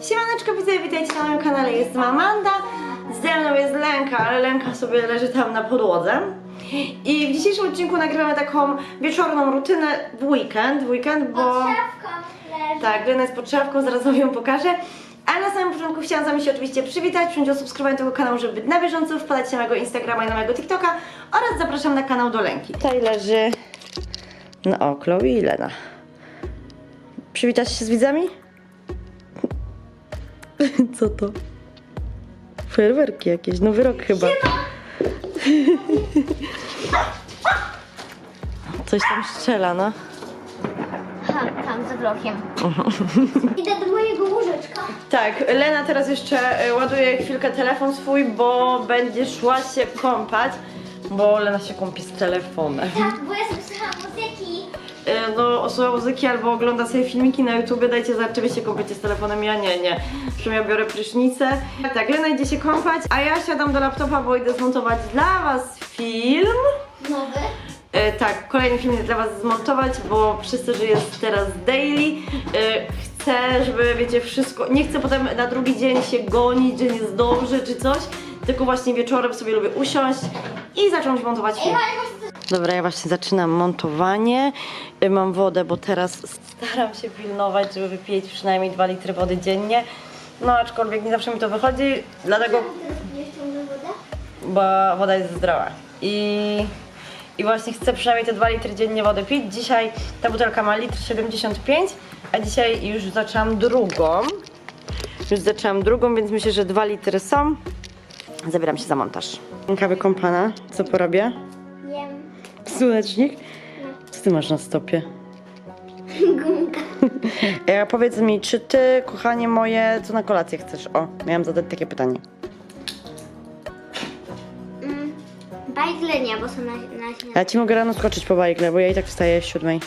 Siemaneczko widzę, witajcie na moim kanale, jestem Amanda Ze mną jest Lenka, ale Lenka sobie leży tam na podłodze I w dzisiejszym odcinku nagrywamy taką wieczorną rutynę w weekend, w weekend, bo... Pod szafką leży. Tak, Lena jest pod szafką, zaraz wam ją pokażę ale na samym początku chciałam z wami się oczywiście przywitać, przyjąć o subskrybowanie tego kanału, żeby być na bieżąco, wpadać na mojego Instagrama i na mojego TikToka oraz zapraszam na kanał do Lenki. Tutaj leży, no o, Chloe i Lena. Przywitasz się z widzami? Co to? Fajerwerki jakieś, nowy rok chyba. Coś tam strzela, no. Tam za blokiem. Idę do mojego łóżeczka. Tak, Lena teraz jeszcze e, ładuje chwilkę telefon swój, bo będzie szła się kąpać, bo Lena się kąpi z telefonem. Tak, bo ja sobie słucham muzyki. E, No, słucha muzyki albo ogląda sobie filmiki na YouTubie, dajcie znać, czy kąpiecie z telefonem, ja nie, nie. Zresztą ja biorę prysznicę. Tak, tak, Lena idzie się kąpać, a ja siadam do laptopa, bo idę zmontować dla was film. Nowy. E, tak, kolejny film jest dla Was zmontować, bo przez to, że jest teraz daily, e, chcę, żeby wiecie, wszystko. Nie chcę potem na drugi dzień się gonić, że nie zdążę czy coś, tylko właśnie wieczorem sobie lubię usiąść i zacząć montować film. Dobra, ja właśnie zaczynam montowanie. E, Mam wodę, bo teraz staram się pilnować, żeby wypić przynajmniej 2 litry wody dziennie. No, aczkolwiek nie zawsze mi to wychodzi, dlatego bo woda jest zdrowa. I, I właśnie chcę przynajmniej te 2 litry dziennie wody pić. Dzisiaj ta butelka ma litr 75, a dzisiaj już zaczęłam drugą. Już zaczęłam drugą, więc myślę, że 2 litry są. Zabieram się za montaż. Kawy kąpana, co porabia? Jem. Słonecznik? Co ty masz na stopie? Gumka. E, powiedz mi, czy ty, kochanie moje, co na kolację chcesz? O, miałam zadać takie pytanie. Mm, bajgle nie, bo są na, na śniadanie. Ja ci mogę rano skoczyć po bajgle, bo ja i tak wstaję w siódmej.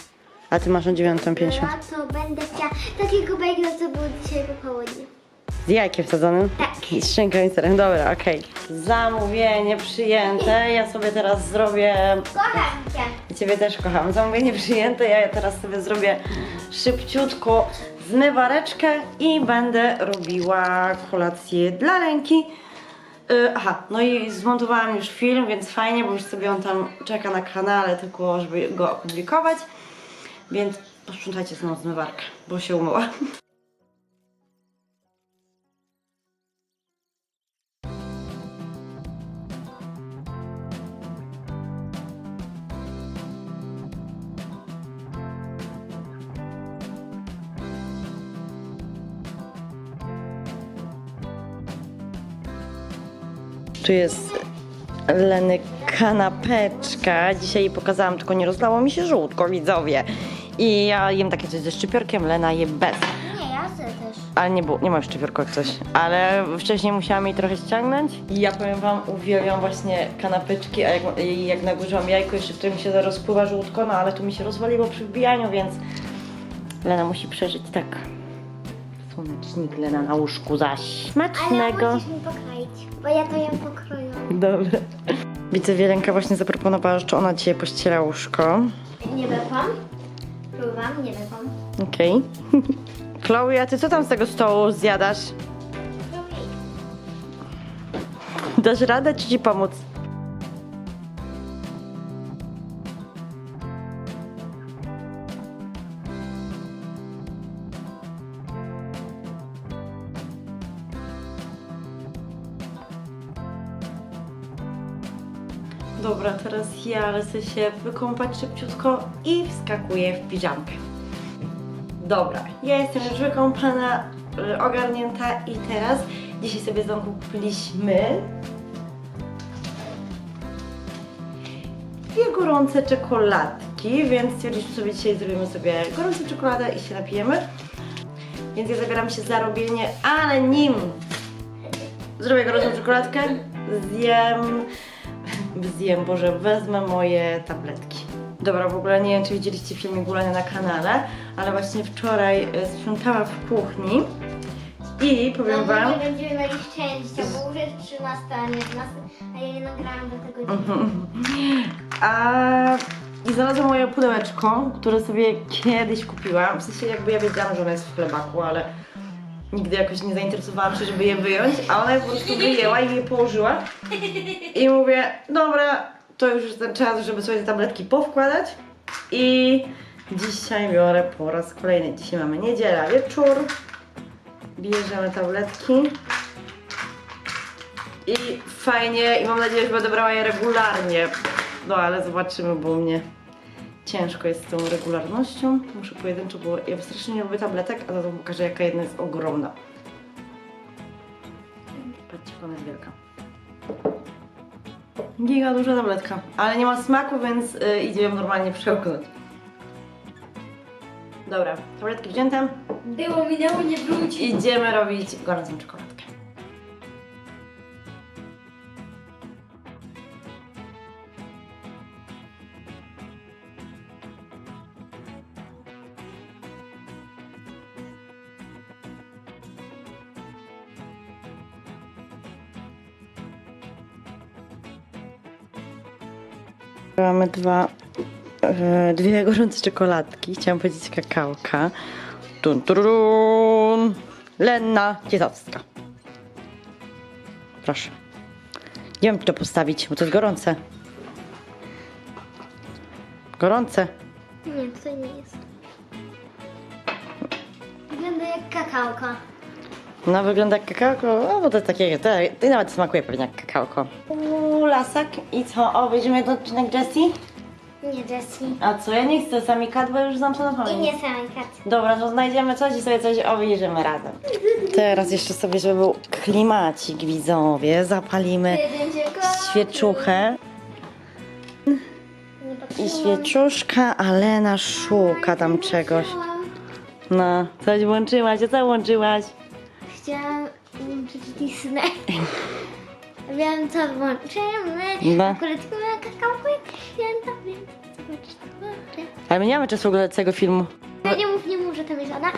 A ty masz na 9.50. Ja to będę chciała takiego bajgla, co było dzisiaj po południu. Jajkiem wsadzonym? Tak. I z szynką i serem, dobra, okej. Zamówienie przyjęte, ja sobie teraz zrobię... Kocham cię. Ciebie też kocham. Zamówienie przyjęte, ja teraz sobie zrobię szybciutko zmywareczkę i będę robiła kolację dla ręki. Yy, aha, no i zmontowałam już film, więc fajnie, bo już sobie on tam czeka na kanale, tylko żeby go opublikować. Więc posprzątajcie znowu zmywarkę, bo się umyła. Tu jest Leny kanapeczka. Dzisiaj jej pokazałam, tylko nie rozlało mi się żółtko, widzowie. I ja jem takie coś ze szczypiorkiem, Lena je bez. Nie, ja chcę też. Ale nie, było, nie ma szczypiorka jak coś. Ale wcześniej musiałam jej trochę ściągnąć. I ja powiem wam, uwielbiam właśnie kanapeczki, a jak, jak nagłyżam jajko, jeszcze w którym się rozpływa żółtko, no ale tu mi się rozwaliło przy wbijaniu, więc Lena musi przeżyć tak. Słonecznik Lena na łóżku zaś. Ale Smacznego. musisz mi pokroić, bo ja to jem pokrojone. Dobra. Widzę, Wielenka właśnie zaproponowała, że ona dzisiaj pościela łóżko. Nie bepam. Próbowałam, nie bepam. Okej. Chloe, a ty co tam z tego stołu zjadasz? Dasz radę, czy ci pomóc? Dobra, teraz ja lecę się wykąpać szybciutko i wskakuję w piżamkę. Dobra, ja jestem już wykąpana, y, ogarnięta i teraz dzisiaj sobie z domku kupiliśmy dwie gorące czekoladki, więc stwierdziliśmy sobie dzisiaj zrobimy sobie gorącą czekoladę i się napijemy. Więc ja zabieram się za robienie, ale nim zrobię gorącą czekoladkę, zjem, zjem, Boże, wezmę moje tabletki. Dobra, w ogóle nie wiem, czy widzieliście filmik Gulania na kanale, ale właśnie wczoraj e, sprzątałam w kuchni i powiem No, wam... nie będziemy mieli szczęścia, bo już jest 13, a nie 12, a ja nie nagrałam do tego Mhm. A i znalazłam moje pudełeczko, które sobie kiedyś kupiłam. W sensie jakby ja wiedziałam, że ona jest w chlebaku, ale nigdy jakoś nie zainteresowałam się, żeby je wyjąć, a ona je po prostu wyjęła i je położyła. I mówię, dobra, to już jest ten czas, żeby sobie te tabletki powkładać. I dzisiaj biorę po raz kolejny. Dzisiaj mamy niedziela, wieczór. Bierzemy tabletki. I fajnie, i mam nadzieję, że będę brała je regularnie. No ale zobaczymy, bo mnie ciężko jest z tą regularnością. Muszę pojedynczo, bo ja strasznie nie lubię tabletek, a za to pokażę, jaka jedna jest ogromna. Patrzcie, jak ona jest wielka. Giga duża tabletka, ale nie ma smaku, więc y, idzie ją normalnie przełknąć. Dobra, tabletki wzięte. Było, minęło, nie wróci. Idziemy robić gorącą czekoladkę. Mamy dwa, e, dwie gorące czekoladki. Chciałam powiedzieć kakałka. Tun, turun. Lenna Ciesowska. Proszę. Nie wiem, czy to postawić, bo to jest gorące. Gorące. Nie, to nie jest. Wygląda jak kakałka. No wygląda jak kakałko, no bo to jest takie, to, to nawet smakuje pewnie jak kakałko. Uuu, lasak. I co, obejrzymy ten odcinek Jessie? Nie, Jessie. A co, ja nie chcę sami kat, bo już znam to na I pamięć. nie samikat. Dobra, to znajdziemy coś i sobie coś obejrzymy razem. Teraz jeszcze sobie, żeby był klimacik widzowie, zapalimy świeczuchę. Nie I patrzyłam. świeczuszka, a Lena szuka tam czegoś. No, coś włączyłaś, a co włączyłaś? Chciałam włączyć Disney. Wiem co włączymy. No. Akurat jak święta, więc zobacz, włączę. Ale my nie mamy czasu oglądać tego filmu. No nie mów, nie mów, że to jest ona.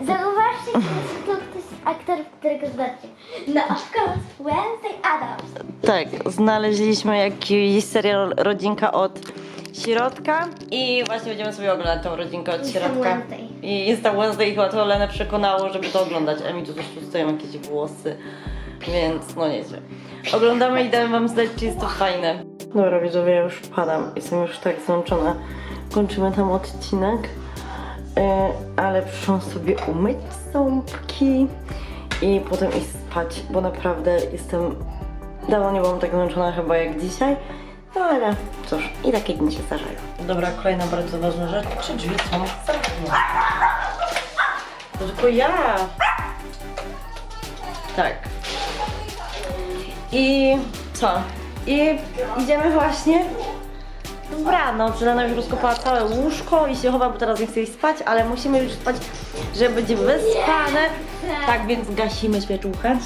Zauważcie, kto to jest aktor, którego znacie. No of course, Wednesday Adams. Tak, znaleźliśmy jakiś serial Rodzinka od środka i właśnie będziemy sobie oglądać tą rodzinkę od środka. Wednesday. I jest tam Wednesday i chyba to Lenę przekonało, żeby to oglądać. A mi tu też jakieś włosy, więc no nieźle. Oglądamy i damy wam znać, czy jest to fajne. Dobra widzowie, ja już padam. Jestem już tak zmęczona. Kończymy tam odcinek. E, ale przyszłam sobie umyć ząbki i potem iść spać, bo naprawdę jestem Dawno nie byłam tak zmęczona chyba jak dzisiaj. No ale cóż, i takie dni się zdarzają. Dobra, kolejna bardzo ważna rzecz. Czy drzwi są zamknięte? To tylko ja. Tak. I co? I idziemy właśnie w rano. Lena już rozkopała całe łóżko i się chowa, bo teraz nie chce iść spać, ale musimy już spać, żeby być wyspane. Tak więc gasimy świeczuchę.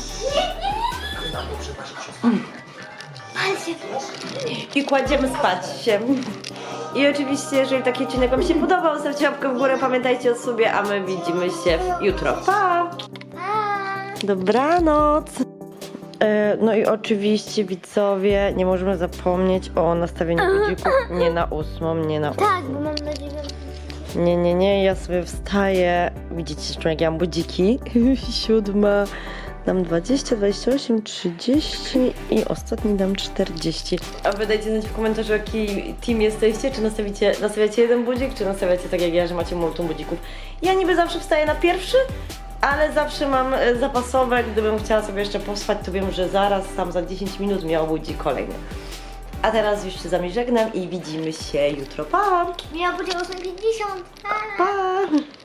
I kładziemy spać się. I oczywiście, jeżeli taki odcinek Wam się podobał, zostawcie łapkę w górę, pamiętajcie o sobie, a my widzimy się jutro. Pa. Dobranoc! E, No i oczywiście widzowie, nie możemy zapomnieć o nastawieniu budzików nie na ósmą, nie na ósmą. Tak, bo mam nadzieję, że... Nie, nie, nie, ja sobie wstaję. Widzicie zresztą jak ja mam budziki. Siódma, dam 20, 28, 30 i ostatni dam 40. A wy dajcie znać w komentarzu jaki team jesteście, czy nastawicie, nastawiacie jeden budzik, czy nastawiacie tak jak ja, że macie multum budzików. Ja niby zawsze wstaję na pierwszy, ale zawsze mam e, zapasowe, gdybym chciała sobie jeszcze pospać, to wiem, że zaraz, tam za 10 minut mnie obudzi kolejny. A teraz już się z wami żegnam i widzimy się jutro. Pa! Miała być 8.50. Pa. Pa!